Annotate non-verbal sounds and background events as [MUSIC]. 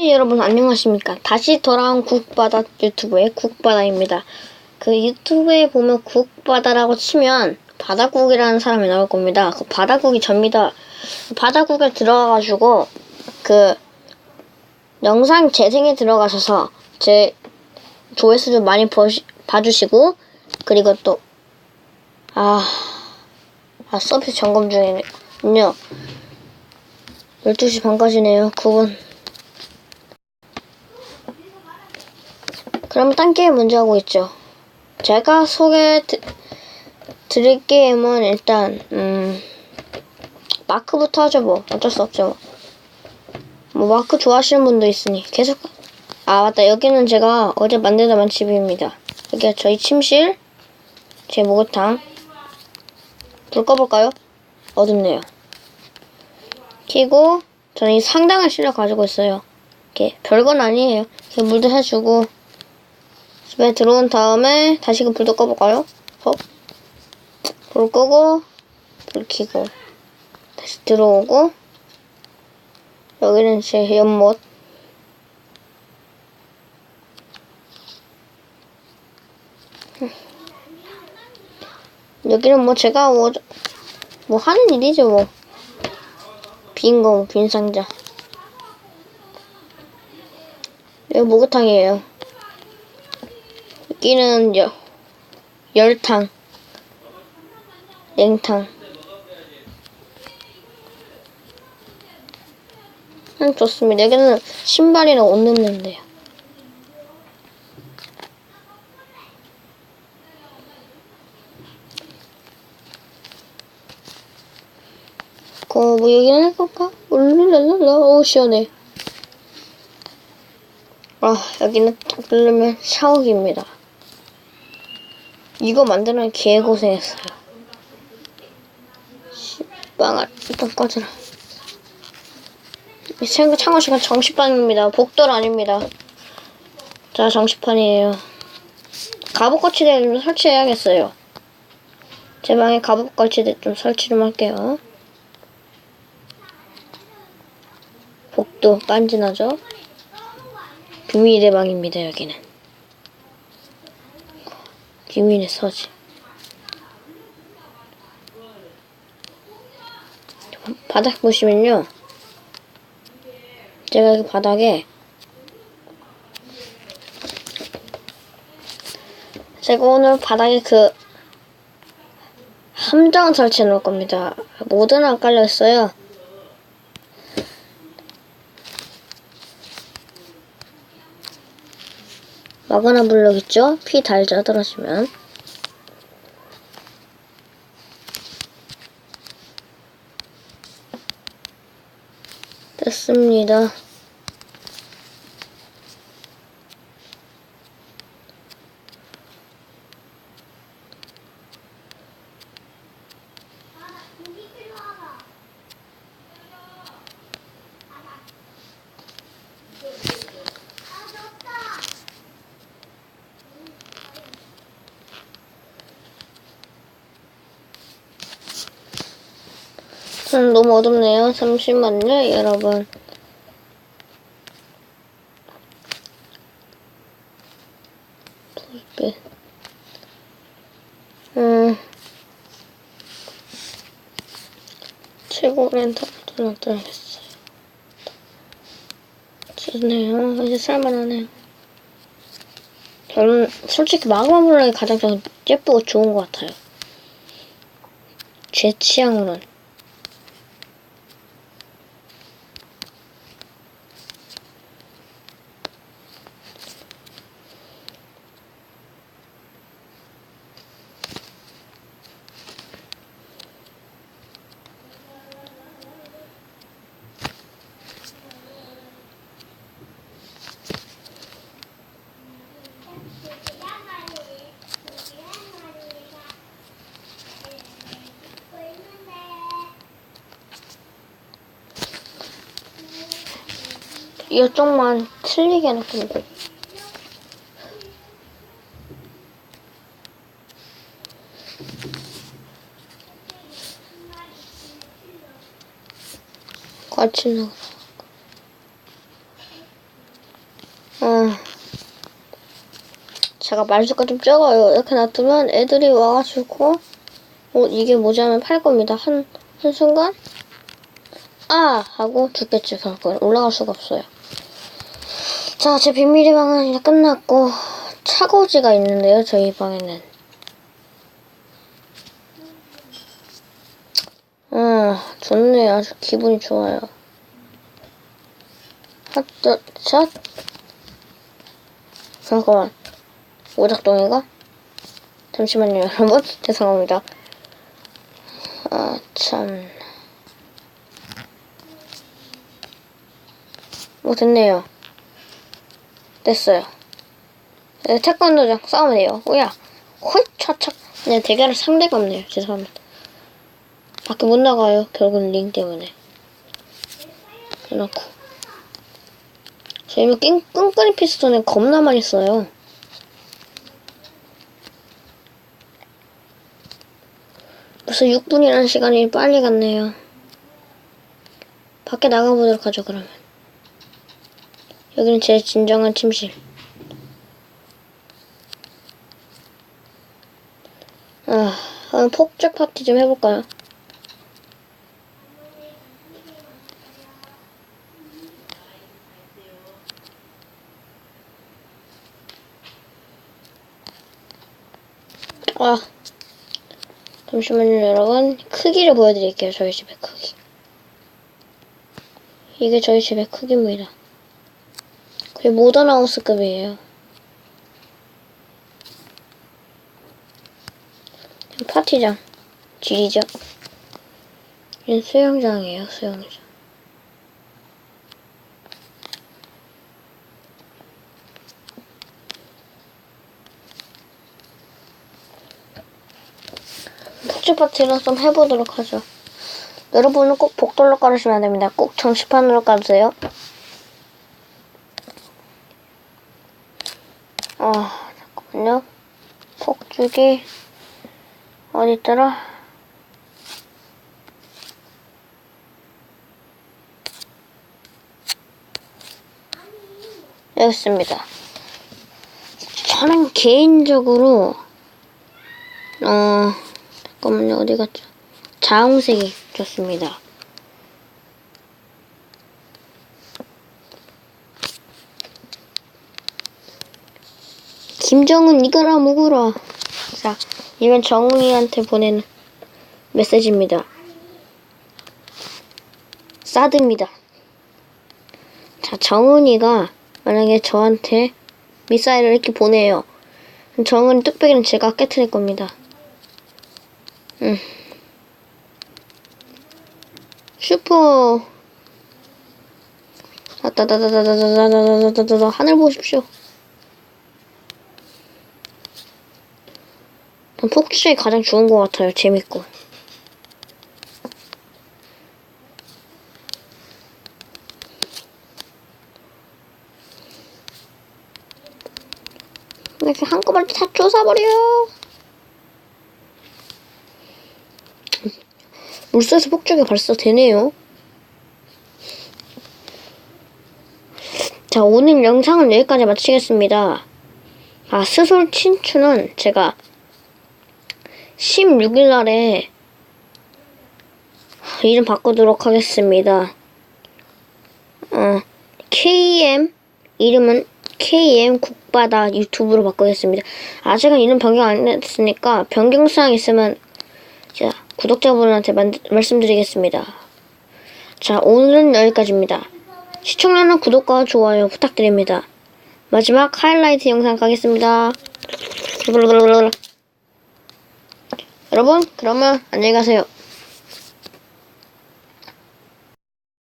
네, 여러분 안녕하십니까. 다시 돌아온 국바다 유튜브의 국바다입니다. 그 유튜브에 보면 국바다라고 치면 바다국이라는 사람이 나올 겁니다. 그 바다국이 접니다. 바다국에 들어가가지고 그 영상 재생에 들어가셔서 제 조회수 좀 많이 보시, 봐주시고 그리고 또 아, 아 서비스 점검 중이네요. 12시 반까지네요. 9분 그럼 딴 게임 먼저 하고 있죠. 제가 소개 드, 드릴 게임은 일단 음 마크부터 하죠 뭐 어쩔 수 없죠. 뭐 마크 좋아하시는 분도 있으니 계속 아 맞다 여기는 제가 어제 만들다만 집입니다. 여기가 저희 침실 제 목욕탕 불 꺼볼까요? 어둡네요. 키고 저는 이 상당한 실력 가지고 있어요. 이렇게 별건 아니에요. 이렇게 물도 해주고 집에 들어온 다음에 다시 그 불도 꺼볼까요? 어? 불 끄고 불 켜고 다시 들어오고 여기는 제 연못. 여기는 뭐 제가 뭐, 뭐 하는 일이죠 뭐. 빈 거, 빈 상자. 여기 목욕탕이에요 여기는 여, 열탕, 냉탕. 음, 좋습니다. 여기는 신발이랑 옷 넣는데요. 그, 뭐, 여기는 해볼까? 울랄랄라, 오, 시원해. 아, 여기는 딱 누르면 샤워기입니다. 이거 만드는 개 고생했어요. 빵을 일단 꺼져라. 생각 창호 시간 정식판입니다. 복돌 아닙니다. 자 정식판이에요. 갑옷 거치대 좀 설치해야겠어요. 제 방에 갑옷 거치대 좀 설치 좀 할게요. 복도 빤진하죠? 비밀의 방입니다 여기는. 비밀의 서재. 바닥 보시면요. 제가 이 바닥에 제가 오늘 바닥에 그 함정 설치해 놓을 겁니다. 모든 안 깔려 있어요. 마그나 블록 있죠? 피 달죠, 떨어지면. 됐습니다. 음, 너무 어둡네요. 잠시만요, 여러분. 음. 최고 렌터 들어야겠어요. 좋네요. 이제 살만하네요. 저는 솔직히 마그마 블록이 가장 좀 예쁘고 좋은 것 같아요. 제 취향으로는. 이쪽만 틀리게 해놓고 같이 나가. 어, 제가 말수가 좀 적어요. 이렇게 놔두면 애들이 와가지고, 어, 이게 뭐지 하면 팔 겁니다. 한, 한 순간, 아! 하고 죽겠지, 결국. 올라갈 수가 없어요. 자, 제 비밀의 방은 이제 끝났고, 차고지가 있는데요, 저희 방에는. 어, 좋네요. 아주 기분이 좋아요. 핫, 샷. 잠깐만. 오작동이가? 잠시만요, [LAUGHS] 여러분. 죄송합니다. 아, 참. 뭐, 됐네요. 됐어요. 네, 태권도장 돼요. 오야. 홀, 차차. 네, 대결할 상대가 없네요. 죄송합니다. 밖에 못 나가요. 결국은 링 때문에. 해놓고. 저희는 낑, 끈끈이 피스톤에 겁나 많이 써요. 벌써 6분이라는 시간이 빨리 갔네요. 밖에 나가보도록 하죠, 그러면. 여기는 제 진정한 침실. 아, 그럼 폭죽 파티 좀 해볼까요? 아, 잠시만요, 여러분. 크기를 보여드릴게요, 저희 집의 크기. 이게 저희 집의 크기입니다. 거의 모던하우스급이에요. 파티장. 지리죠. 얘는 수영장이에요, 수영장. 폭죽 파티를 좀 해보도록 하죠. 여러분은 꼭 복돌로 깔으시면 안 됩니다. 꼭 정시판으로 깔으세요. 아, 잠깐만요. 폭죽이 어디 있더라? 여기 있습니다. 저는 개인적으로 어 잠깐만요 어디 갔죠? 자홍색이 좋습니다. 김정은 이거라 묵으라. 자, 이건 정은이한테 보내는 메시지입니다. 사드입니다. 자, 정은이가 만약에 저한테 미사일을 이렇게 보내요. 정은이 뚝배기는 제가 깨트릴 겁니다. 음. 슈퍼. 다다다다다다다다다다다 하늘 보십시오. 난 폭주이 가장 좋은 것 같아요. 재밌고. 이렇게 한꺼번에 다 쫓아버려. 물속에서 폭죽이 발사되네요. 자, 오늘 영상은 여기까지 마치겠습니다. 아, 스솔 친추는 제가 16일 날에 이름 바꾸도록 하겠습니다. 어, KM 이름은 KM 국바다 유튜브로 바꾸겠습니다. 아직은 이름 변경 안 했으니까 변경사항 있으면 자 구독자분한테 만, 말씀드리겠습니다. 자 오늘은 여기까지입니다. 시청자는 구독과 좋아요 부탁드립니다. 마지막 하이라이트 영상 가겠습니다. 여러분, 그러면 안녕히 가세요.